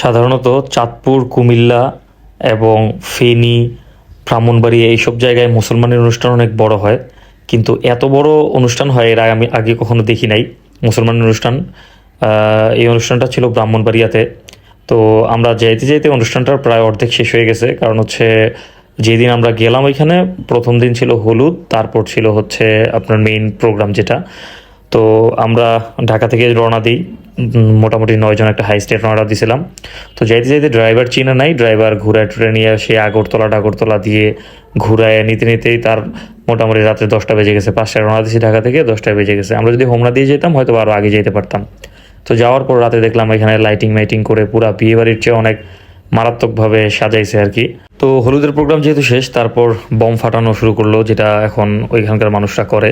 সাধারণত চাঁদপুর, কুমিল্লা এবং ফেনী, ব্রাহ্মণবাড়িয়া এইসব জায়গায় মুসলমানের অনুষ্ঠান অনেক বড় হয়। কিন্তু এত বড় অনুষ্ঠান হয়, এর আমি আগে কখনো দেখি নাই মুসলমানের অনুষ্ঠান। এই অনুষ্ঠানটা ছিল ব্রাহ্মণবাড়িয়াতে। তো আমরা যাইতে যাইতে অনুষ্ঠানটার প্রায় অর্ধেক শেষ হয়ে গেছে। কারণ হচ্ছে যেদিন আমরা গেলাম ওইখানে, প্রথম দিন ছিল হলুদ, তারপর ছিল হচ্ছে আপনার মেইন প্রোগ্রাম যেটা। তো আমরা ঢাকা থেকে রওনা দিই। মোটামুটি নয়জন একটা হাই স্টেট অর্ডার দিয়েছিলাম তো যাইতে যাইতে ড্রাইভার চিনা নাই ড্রাইভার ঘুরায় টুরে নিয়ে সে আগরতলা ডাগরতলা দিয়ে ঘুরায় নিতে নিতেই তার মোটামুটি রাত্রে দশটা বেজে গেছে পাঁচটা রওনা দিয়েছি ঢাকা থেকে, দশটায় বেজে গেছে। আমরা যদি হোমরা দিয়ে যেতাম, হয়তো আরও আগে যেতে পারতাম। তো যাওয়ার পর রাতে দেখলাম এখানে লাইটিং মাইটিং করে পুরা বিয়েবাড়ির চেয়ে অনেক মারাত্মকভাবে সাজাইছে আর কি। তো হলুদের প্রোগ্রাম যেহেতু শেষ, তারপর বম ফাটানো শুরু করল, যেটা এখন ওইখানকার মানুষরা করে।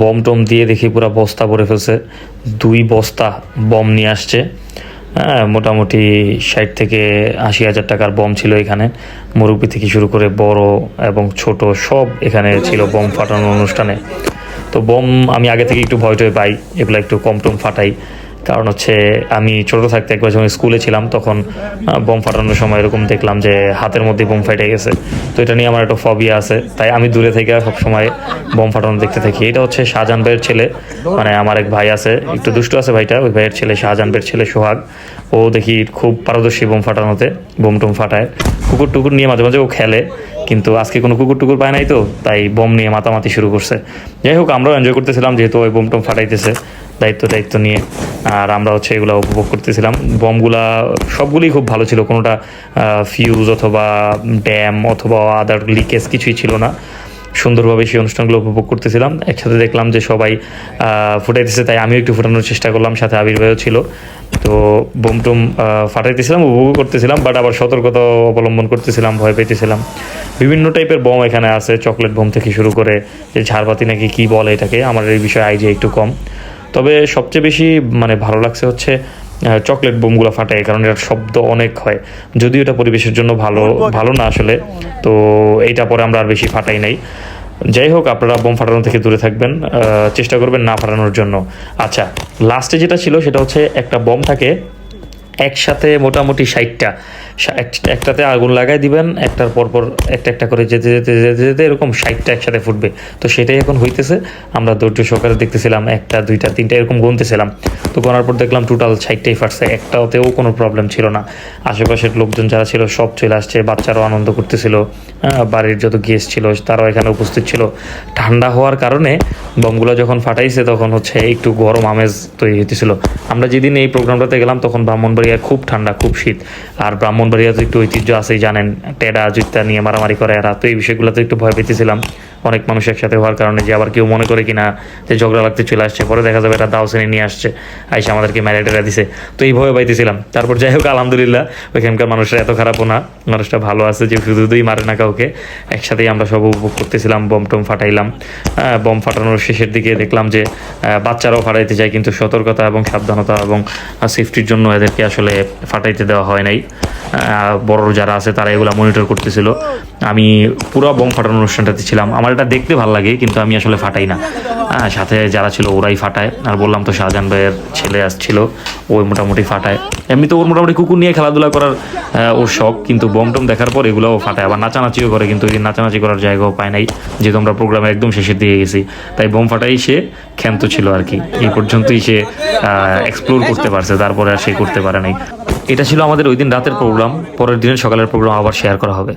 বম টম দিয়ে দেখি পুরো বস্তা ভরে ফেলছে। দুই বস্তা বম নিয়ে আসছে। হ্যাঁ মোটামুটি ষাট থেকে আশি হাজার টাকার বম ছিল এখানে। মুরব্বী থেকে শুরু করে বড় এবং ছোট সব এখানে ছিল বম ফাটানোর অনুষ্ঠানে। তো বম আমি আগে থেকে একটু ভয় টয় পাই, এগুলো একটু কম টম ফাটাই। কারণ হচ্ছে আমি ছোট থাকতে একবার যখন স্কুলে ছিলাম, তখন বোম ফাটানোর সময় এরকম দেখলাম যে হাতের মধ্যে বোম ফেটে গেছে। তো এটা নিয়ে আমার একটা ফবিয়া আছে। তাই আমি দূরে থেকে সবসময় বোম ফাটানো দেখতে থাকি। এটা হচ্ছে শাহজাহান ভাইয়ের ছেলে। মানে আমার এক ভাই আছে, একটু দুষ্ট আছে ভাইটা, ওই ভাইয়ের ছেলে শাহজাহান ভাইয়ের ছেলে সোহাগ। ও দেখি খুব পারদর্শী বোম ফাটানোতে, বোম টোম ফাটায়। কুকুর টুকুর নিয়ে মাঝে মাঝে ও খেলে, কিন্তু আজকে কোনো কুকুর টুকুর পায় নাই তো, তাই বোম নিয়ে মাতামাতি শুরু করছে। যাই হোক, আমরাও এনজয় করতেছিলাম যেহেতু ওই বোম টোম ফাটাইতেছে। দায়িত্ব দায়িত্ব নিয়ে। আর আমরা হচ্ছে এগুলো উপভোগ করতেছিলাম। বমগুলা সবগুলোই খুব ভালো ছিল, কোনোটা ফিউজ অথবা ড্যাম অথবা আদার লিকেজ কিছুই ছিল না। সুন্দরভাবে সেই অনুষ্ঠানগুলো উপভোগ করতেছিলাম। একসাথে দেখলাম যে সবাই ফুটাইতেছে, তাই আমিও একটু ফুটানোর চেষ্টা করলাম, সাথে আবির ভাইও ছিল। তো বোম টোম ফাটাইতেছিলাম, উপভোগ করতেছিলাম বাট আবার সতর্কতা অবলম্বন করতেছিলাম, ভয় পেতেছিলাম বিভিন্ন টাইপের বোম এখানে আছে চকলেট বোম থেকে শুরু করে, যে ঝাড়বাতি নাকি কি বলে এটাকে, আমার এই বিষয়ে আইডিয়া একটু কম। তবে সবচেয়ে বেশি মানে ভালো লাগছে হচ্ছে চকলেট বোমগুলো ফাটায় কারণ এটার শব্দ অনেক হয়। যদিও এটা পরিবেশের জন্য ভালো ভালো না আসলে তো এইটা পরে আমরা আর বেশি ফাটাই নাই। যাই হোক আপনারা বোম ফাটানো থেকে দূরে থাকবেন চেষ্টা করবেন না ফাটানোর জন্য। আচ্ছা লাস্টে যেটা ছিল সেটা হচ্ছে একটা বোম থাকে একসাথে মোটামুটি ষাটটা। একটাতে আগুন লাগাই দিবেন, একটার পরপর একটা একটা করে যেতে যেতে যেতে যেতে এরকম ষাটটা একসাথে ফুটবে। তো সেটাই এখন হইতেছে। আমরা ধৈর্য সহকারে দেখতেছিলাম, একটা, দুইটা, তিনটা এরকম গুনতেছিলাম। তো গোনার পর দেখলাম টোটাল ষাটটাই ফাটছে। একটাতেও কোনো প্রবলেম ছিল না। আশেপাশের লোকজন যারা ছিল সব চলে আসছে, বাচ্চারাও আনন্দ করতেছিল বাড়ির যত গেস্ট ছিল, তারাও এখানে উপস্থিত ছিল। ঠান্ডা হওয়ার কারণে বমগুলো যখন ফাটাইছে, তখন হচ্ছে একটু গরম আমেজ তৈরি হইতেছিল। আমরা যেদিন এই প্রোগ্রামটাতে গেলাম, তখন ব্রাহ্মণবাড়িয়া খুব ঠান্ডা, খুব শীত। আর ব্রাহ্মণবাড়িয়া তো একটু ঐতিহ্য আছেই জানেন, টেডা জুতা নিয়ে মারামারি করে এরা। তো এই বিষয়গুলোতে একটু ভয় পেতেছিলাম। অনেক মানুষ একসাথে হওয়ার কারণে যে আবার কেউ মনে করে কিনা যে ঝগড়া লাগতে চলে আসছে। পরে দেখা যাবে এটা দাও শ্রেণি নিয়ে আসছে। আইসা আমাদেরকে ম্যারেটেরা দিছে। তো এই ভয় পাইতেছিলাম। তারপর যাই হোক, আলহামদুলিল্লাহ, ওইখানকার মানুষরা এত খারাপও না। মানুষটা ভালো আছে যে শুধু দুই মারে না কাউকে। একসাথেই আমরা সব উপভোগ করতেছিলাম, বম টম ফাটাইলাম। বম ফাটানোর শেষের দিকে দেখলাম যে বাচ্চারাও ফাটাইতে যায়, কিন্তু সতর্কতা এবং সাবধানতা এবং সেফটির জন্য এদেরকে আসলে ফাটাইতে দেওয়া হয় নাই। বড় যারা আছে তারা এগুলো মনিটর করতেছিল। আমি পুরো বম ফাটানোর অনুষ্ঠানটাতে ছিলাম। আমার এটা দেখতে ভালো লাগে, কিন্তু আমি আসলে ফাটাই না। হ্যাঁ সাথে যারা ছিল ওরাই ফাটায়। আর বললাম তো শাহজাহান ভাইয়ের ছেলে আসছিল ওই মোটামুটি ফাটায়। এমনি তো ওর মোটামুটি কুকুর নিয়ে খেলাধুলা করার ওর শখ, কিন্তু বম টম দেখার পর এগুলোও ফাটায়। আবার নাচানাচিও করে, কিন্তু ওই নাচানাচি করার জায়গাও পায় নাই। যেহেতু আমরা প্রোগ্রামে একদম শেষের দিয়ে গেছি। তাই বোম ফাটাই সে ক্ষান্ত ছিল আর কি। এই পর্যন্তই সে এক্সপ্লোর করতে পারছে, তারপরে আর সে করতে পারে নাই। এটা ছিল আমাদের ওই দিন রাতের প্রোগ্রাম পরের দিনের সকালের প্রোগ্রাম আবার শেয়ার করা হবে।